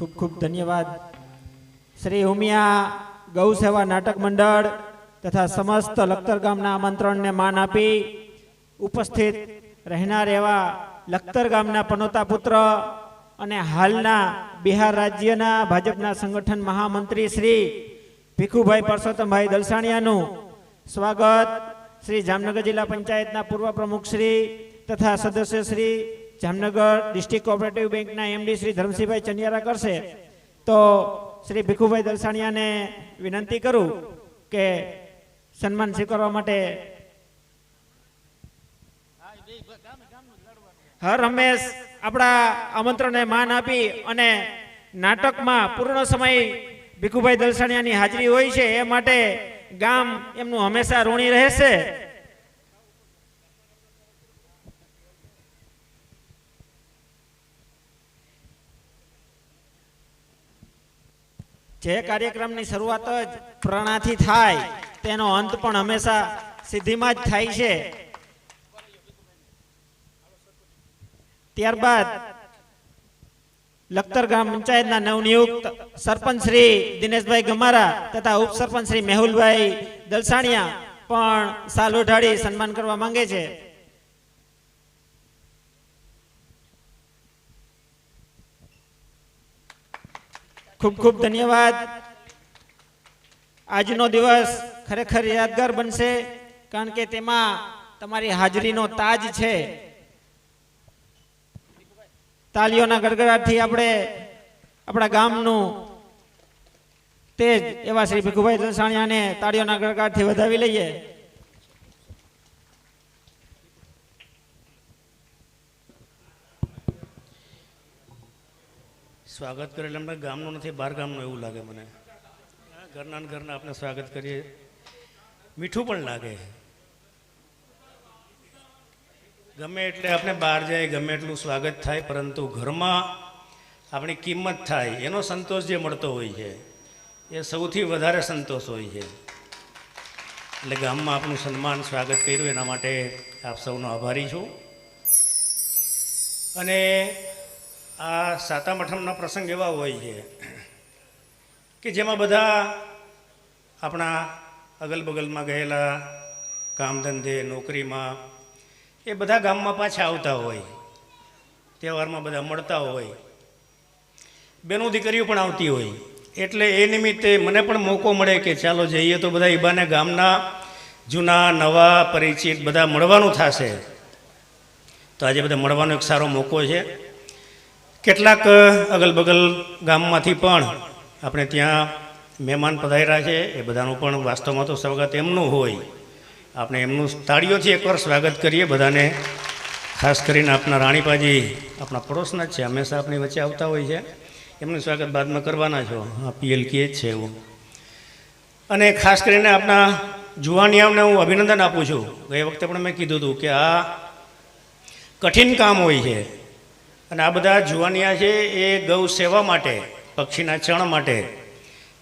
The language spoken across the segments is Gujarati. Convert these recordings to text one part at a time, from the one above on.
ખૂબ ખૂબ ધન્યવાદ. શ્રી ઉમિયા ગૌ સેવા નાટક મંડળ તથા સમસ્ત લખતર ગામના આમંત્રણને માન આપી ઉપસ્થિત રહેનાર એવા લખતર ગામના પનોતા પુત્ર અને હાલના બિહાર રાજ્યના ભાજપના સંગઠન મહામંત્રી શ્રી ભીખુભાઈ પરસોત્તમભાઈ દલસાણિયાનું સ્વાગત. શ્રી જામનગર જિલ્લા પંચાયતના પૂર્વ પ્રમુખ શ્રી તથા સદસ્ય શ્રી જામનગર ડિસ્ટ્રિક્ટ કોઓપરેટિવ બેંકના એમડી શ્રી ધર્મસિંહભાઈ ચનિયારા કરશે. તો શ્રી ભીખુભાઈ દલસાણિયાને વિનંતી કરું કે સન્માન સ્વીકારવા માટે હર રમેશ આપણા આમંત્રણને માન આપી અને નાટકમાં પૂર્ણ સમય ભીખુભાઈ દલસાણિયાની હાજરી હોય છે, એ માટે ગામ એમનું હંમેશા ઋણી રહેશે. જે કાર્યક્રમની શરૂઆત જ પ્રણાથી થાય, તેનો અંત પણ હંમેશા સિદ્ધિમાં જ થાય છે. ત્યારબાદ લખતર ગ્રામ પંચાયતના નવનિયુક્ત સરપંચ શ્રી દિનેશભાઈ ગમારા તથા ઉપસરપંચ શ્રી મેહુલભાઈ દલસાણિયા પણ સાલ ઉઢાડી સન્માન કરવા માંગે છે. ખૂબ ખૂબ ધન્યવાદ. આજનો દિવસ ખરેખર યાદગાર બનશે, કારણ કે તેમાં તમારી હાજરીનો તાજ છે. તાલીઓના ગડગડાટથી આપણે આપણા ગામનું તેજ એવા શ્રી ભીખુભાઈ દસાણિયાને તાળીઓના ગડગડાટથી વધાવી લઈએ. સ્વાગત કરેલ એમને ગામનું નથી બહાર ગામનું એવું લાગે મને. ઘરના ઘરના આપણે સ્વાગત કરીએ. મીઠું પણ લાગે. ગમે એટલે આપણે બહાર જાય ગમે એટલું સ્વાગત થાય, પરંતુ ઘરમાં આપણી કિંમત થાય. એનો સંતોષ જે મળતો હોય છે, એ સૌથી વધારે સંતોષ હોય છે. એટલે ગામમાં આપણું સન્માન, સ્વાગત કર્યું, એના માટે આપ સૌનો આભારી છું. અને આ સાતમ આઠમના પ્રસંગ એવા હોય છે કે જેમાં બધા આપણા અગલ બગલમાં ગયેલા કામ ધંધે નોકરીમાં, એ બધા ગામમાં પાછા આવતા હોય. તહેવારમાં બધા મળતા હોય. બેનું દીકરીઓ પણ આવતી હોય. એટલે એ નિમિત્તે મને પણ મોકો મળે કે ચાલો જઈએ તો બધા ઈબાને ગામના જૂના, નવા, પરિચિત બધા મળવાનું થશે. તો આજે બધા મળવાનો એક સારો મોકો છે. કેટલાક અગલ બગલ ગામમાંથી પણ આપણે ત્યાં મહેમાન પધાર્યા છે. એ બધાનું પણ વાસ્તવમાં તો સ્વાગત એમનું હોય. આપણે એમનું તાળીઓથી એકવાર સ્વાગત કરીએ બધાને. ખાસ કરીને આપણા રાણીપાજી આપણા પડોશના જ છે. હંમેશા આપણી વચ્ચે આવતા હોય છે. એમનું સ્વાગત બાદમાં કરવાના છો. હા પીએલ કે જ છે એવું. અને ખાસ કરીને આપણા જુવાનિયાઓને હું અભિનંદન આપું છું. ગઈ વખતે પણ મેં કીધું હતું કે આ કઠિન કામ હોય છે. અને આ બધા જુવાનિયા છે, એ ગૌ સેવા માટે, પક્ષીના ચણ માટે,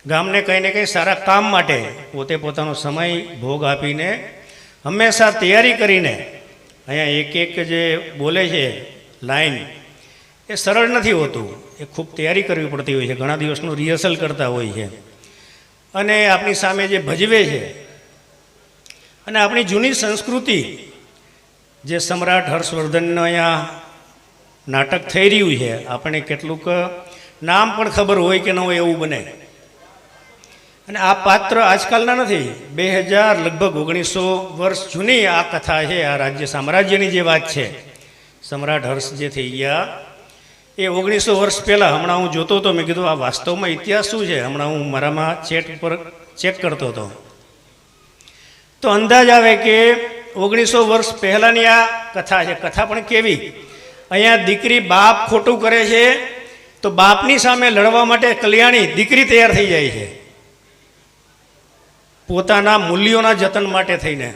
ગામને કંઈ ને કંઈ સારા કામ માટે પોતે પોતાનો સમય ભોગ આપીને હંમેશા તૈયારી કરીને અહીંયા એક એક જે બોલે છે, લાઈન, એ સરળ નથી હોતું. એ ખૂબ તૈયારી કરવી પડતી હોય છે, ઘણા દિવસનું રિહર્સલ કરતા હોય છે. અને આપણી સામે જે ભજવે છે, અને આપણી જૂની સંસ્કૃતિ, જે સમ્રાટ હર્ષવર્ધનનો અહીંયા નાટક થઈ રહ્યું છે. આપણે કેટલુંક, નામ પણ ખબર હોય કે ન હોય એવું બને. અને આ પાત્ર આજકાલના નથી. બે હજાર, લગભગ ઓગણીસો વર્ષ જૂની આ કથા છે, આ રાજ્ય સામ્રાજ્યની જે વાત છે. સમ્રાટ હર્ષ જે થઈ ગયા, એ ઓગણીસો વર્ષ પહેલાં, હમણાં હું જોતો હતો, મેં કીધું, આ વાસ્તવમાં ઇતિહાસ શું છે? હમણાં હું મારામાં ચેટ ઉપર ચેક કરતો હતો. તો અંદાજ આવે કે ઓગણીસો વર્ષ પહેલાંની આ કથા છે. કથા પણ કેવી? અહીંયા દીકરી બાપ ખોટું કરે છે, તો બાપની સામે લડવા માટે કલ્યાણી દીકરી તૈયાર થઈ જાય છે. પોતાના મૂલ્યોના જતન માટે થઈને.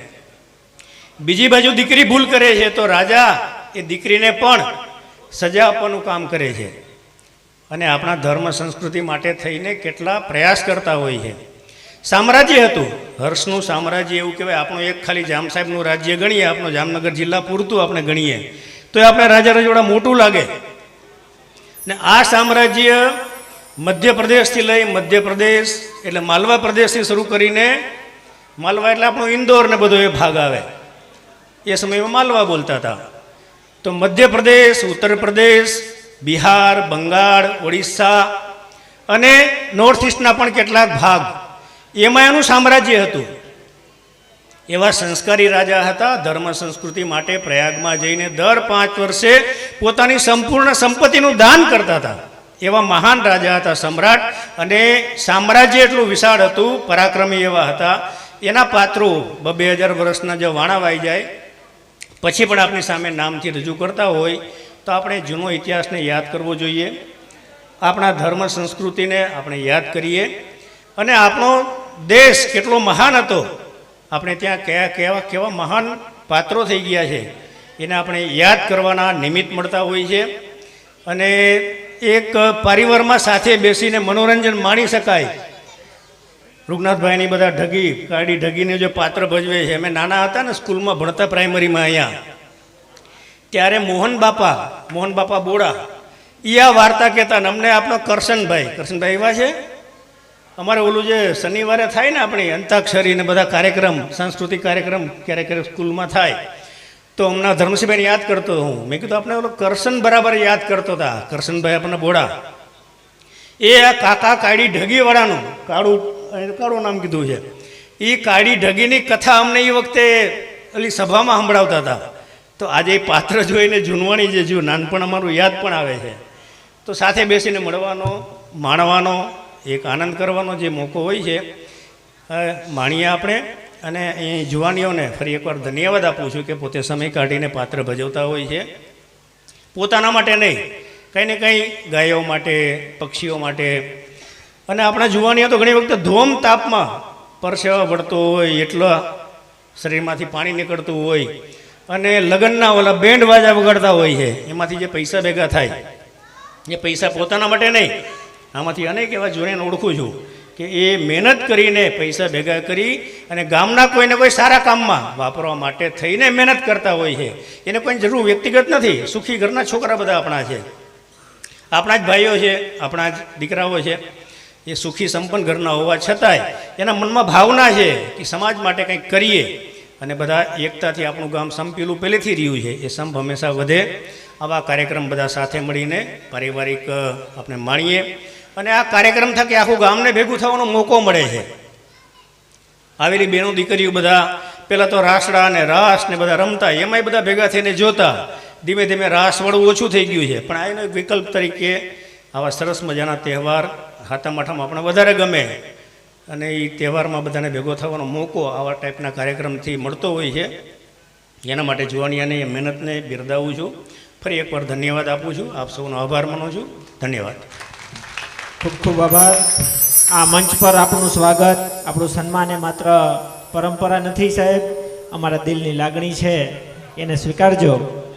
બીજી બાજુ દીકરી ભૂલ કરે છે, તો રાજા એ દીકરીને પણ સજા આપવાનું કામ કરે છે. અને આપણા ધર્મ સંસ્કૃતિ માટે થઈને કેટલા પ્રયાસ કરતા હોય છે. સામ્રાજ્ય હતું. હર્ષનું સામ્રાજ્ય એવું કહેવાય. આપણું એક ખાલી જામ સાહેબનું રાજ્ય ગણીએ, આપણું જામનગર જિલ્લા પૂરતું આપણે ગણીએ. તો એ આપણે રાજા રજવાડા મોટું લાગે. ને આ સામ્રાજ્ય મધ્યપ્રદેશથી લઈ મધ્યપ્રદેશ એટલે માલવા પ્રદેશથી શરૂ કરીને માલવા એટલે આપણો ઇન્દોર ને બધો એ ભાગ આવે. એ સમયમાં માલવા બોલતા હતા. તો મધ્યપ્રદેશ ઉત્તર પ્રદેશ બિહાર, બંગાળ, ઓડિશા અને નોર્થ ઇસ્ટના પણ કેટલાક ભાગ. એમાં એનું સામ્રાજ્ય હતું. એવા સંસ્કારી રાજા હતા, ધર્મ સંસ્કૃતિ માટે પ્રયાગમાં જઈને દર પાંચ વર્ષે પોતાની સંપૂર્ણ સંપત્તિનું દાન કરતા હતા. એવા મહાન રાજા હતા સમ્રાટ અને સામ્રાજ્ય એટલું વિશાળ હતું, પરાક્રમી એવા હતા. એના પાત્રો બબે હજાર વર્ષના જે વાણાવાઈ જાય, પછી પણ આપણી સામે નામથી રજૂ કરતા હોય, તો આપણે જૂનો ઇતિહાસને યાદ કરવો જોઈએ. આપણા ધર્મ સંસ્કૃતિને આપણે યાદ કરીએ. અને આપણો દેશ કેટલો મહાન હતો આપણે ત્યાં કયા કેવા કેવા મહાન પાત્રો થઈ ગયા છે. એને આપણે યાદ કરવાના નિમિત્ત મળતા હોય છે. અને એક પરિવારમાં સાથે બેસીને મનોરંજન માણી શકાય. રૂગનાથભાઈની બધા ઢગી કાળી ઢગીને જે પાત્ર ભજવે છે. અમે નાના હતા ને સ્કૂલમાં ભણતા પ્રાઇમરીમાં અહીંયા. ત્યારે મોહન બાપા મોહન બાપા બોડા એ આ વાર્તા કહેતા અમને આપણો કરશનભાઈ કરશનભાઈ એવા છે? અમારે ઓલું જે શનિવારે થાય ને આપણી અંતાક્ષરી ને બધા કાર્યક્રમ, સાંસ્કૃતિક કાર્યક્રમ ક્યારેક ક્યારેક સ્કૂલમાં થાય, તો હમણાં ધર્મસિંહભાઈને યાદ કરતો હું. મેં કીધું આપણે ઓલો કરશન બરાબર યાદ કરતો હતા કરશનભાઈ આપણને બોડા એ આ કાકા કાળી ઢગીવાળાનું, કાળું કાળું નામ કીધું છે, એ કાળી ઢગીની કથા અમને એ વખતે ઓલી સભામાં સંભળાવતા હતા તો આજે એ પાત્ર જોઈને જૂનવાણી જે જો નાનપણ અમારું યાદ પણ આવે છે. તો સાથે બેસીને મળવાનો, માણવાનો એક આનંદ કરવાનો જે મોકો હોય છે માણીએ આપણે અને અહીં જુવાનીઓને ફરી એકવાર ધન્યવાદ આપું છું કે પોતે સમય કાઢીને પાત્ર ભજવતા હોય છે. પોતાના માટે નહીં, કંઈ ને કંઈ ગાયો માટે, પક્ષીઓ માટે. અને આપણા જુવાનીઓ તો ઘણી વખત ધોમ તાપમાં પરસેવા વળતો હોય, એટલા શરીરમાંથી પાણી નીકળતું હોય. અને લગ્નના ઓલા બેન્ડ વાજા વગાડતા હોય છે, એમાંથી જે પૈસા ભેગા થાય, એ પૈસા પોતાના માટે નહીં આમાંથી અનેક એવા જોઈને ઓળખું છું કે એ મહેનત કરીને પૈસા ભેગા કરી અને ગામના કોઈને કોઈ સારા કામમાં વાપરવા માટે થઈને મહેનત કરતા હોય છે. એને કોઈ જરૂર વ્યક્તિગત નથી. સુખી ઘરના છોકરા બધા આપણા છે. આપણા જ ભાઈઓ છે, આપણા જ દીકરાઓ છે. એ સુખી સંપન્ન ઘરના હોવા છતાંય એના મનમાં ભાવના છે કે સમાજ માટે કંઈક કરીએ. અને બધા એકતાથી આપણું ગામ સંપીલું પહેલેથી રહ્યું છે. એ સંપ હંમેશા વધે. આવા કાર્યક્રમ બધા સાથે મળીને પારિવારિક આપણે માણીએ. અને આ કાર્યક્રમ થકી આખું ગામને ભેગું થવાનો મોકો મળે છે. આવેલી બહેનો દીકરીઓ બધા પહેલાં તો રાસડા અને રાસ ને બધા રમતા, એમાંય બધા ભેગા થઈને જોતા. ધીમે ધીમે રાસવાળું ઓછું થઈ ગયું છે. પણ આ એનો એક વિકલ્પ તરીકે આવા સરસ મજાના તહેવાર હાથમ આઠમ આપણે વધારે ગમે. અને એ તહેવારમાં બધાને ભેગો થવાનો મોકો આવા ટાઈપના કાર્યક્રમથી મળતો હોય છે. એના માટે જુવાનિયાની એ મહેનતને બિરદાવું છું. ફરી એકવાર ધન્યવાદ આપું છું. આપ સૌનો આભાર માનું છું. ધન્યવાદ. ખૂબ ખૂબ આભાર. આ મંચ પર આપણું સ્વાગત. આપણું સન્માન એ માત્ર પરંપરા નથી સાહેબ. અમારા દિલની લાગણી છે. એને સ્વીકારજો.